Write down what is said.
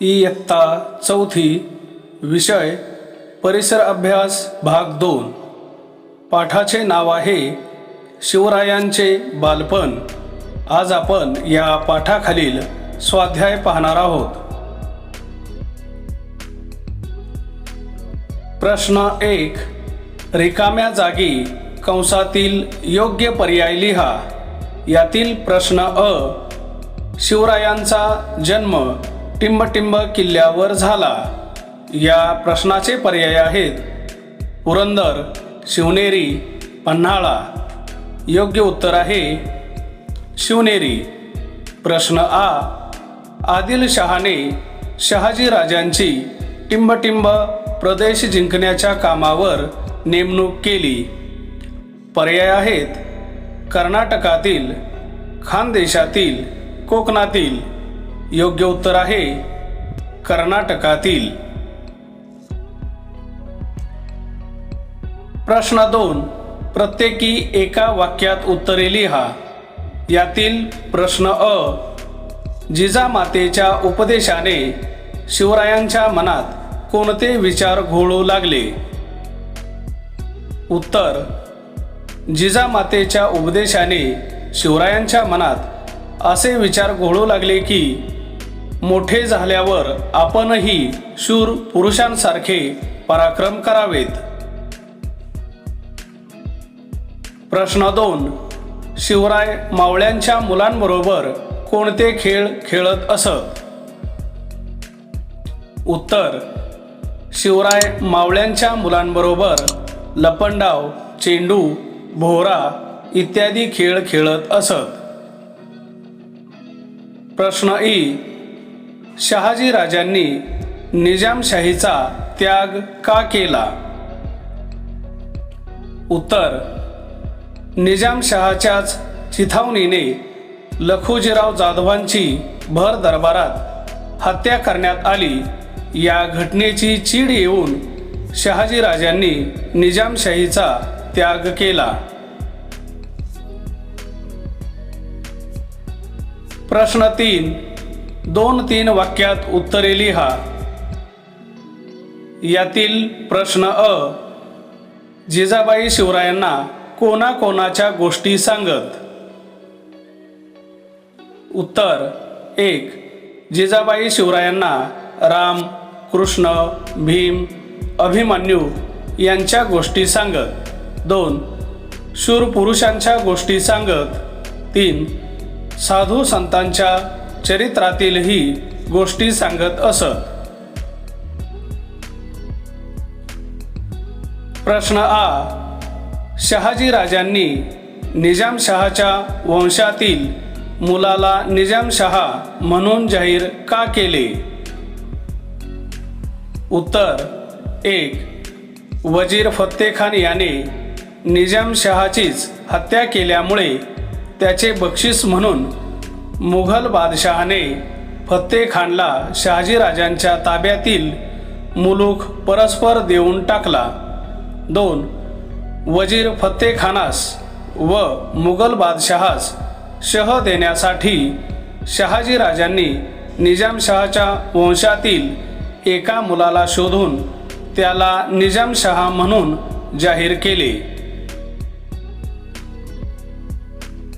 इयत्ता चौथी विषय परिसर अभ्यास भाग दोन. पाठाचे नाव आहे शिवरायांचे बालपण आज आपण या पाठाखालील स्वाध्याय पाहणार आहोत प्रश्न एक रिकाम्या जागी कंसातील योग्य पर्याय लिहा यातील प्रश्न अ शिवरायांचा जन्म टिंबटिंब किल्ल्यावर झाला. या प्रश्नाचे पर्याय आहेत. पुरंदर शिवनेरी पन्हाळा. योग्य उत्तर आहे शिवनेरी. प्रश्न आ आदिलशहाने शहाजी राजांची टिंबटिंब प्रदेश जिंकण्याच्या कामावर नेमणूक केली. पर्याय आहेत कर्नाटकातील खानदेशातील कोकणातील. योग्य उत्तर आहे कर्नाटकातील. प्रश्न दोन प्रत्येकी एका वाक्यात उत्तरे लिहा. यातील प्रश्न अ जिजामातेच्या उपदेशाने शिवरायांच्या मनात कोणते विचार घोळू लागले? उत्तर जिजामातेच्या उपदेशाने शिवरायांच्या मनात असे विचार घोळू लागले की मोठे झाल्यावर आपणही शूर पुरुषांसारखे पराक्रम करावेत. प्रश्न दोन. शिवराय मावळ्यांच्या मुलांबरोबर कोणते खेळ खेळत असत उत्तर. शिवराय मावळ्यांच्या मुलांबरोबर लपंडाव चेंडू भोवरा इत्यादी खेळ खेळत असत. प्रश्न ई. शहाजी राजांनी निजामशाहीचा त्याग का केला? उत्तर निजामशहाच्याच चिथावणीने लखुजीराव जाधवांची भर दरबारात हत्या करण्यात आली. या घटनेची चीड येऊन शहाजी राजांनी निजामशाहीचा त्याग केला. प्रश्न तीन दोन तीन वाक्यात उत्तरे लिहा. यातील प्रश्न अ. जिजाबाई शिवरायांना कोणाकोणाच्या गोष्टी सांगत? उत्तर एक. जिजाबाई शिवरायांना राम कृष्ण भीम अभिमन्यू यांच्या गोष्टी सांगत. दोन. शूर पुरुषांच्या गोष्टी सांगत. तीन. साधू संतांच्या चरित्रातीलही गोष्टी सांगत असत प्रश्न आ. शहाजी राजांनी निजामशहाच्या वंशातील मुलाला निजामशहा म्हणून जाहीर का केले? उत्तर एक. वजीर फत्तेखान याने निजामशहाचीच हत्या केल्यामुळे त्याचे बक्षीस म्हणून मुघल बादशहाने फत्तेखानला शहाजीराजांच्या ताब्यातील मुलुख परस्पर देऊन टाकला. दोन वजीर फत्तेखानास व मुघल बादशहास शह देण्यासाठी शहाजीराजांनी निजामशहाच्या वंशातील एका मुलाला शोधून त्याला निजामशहा म्हणून जाहीर केले.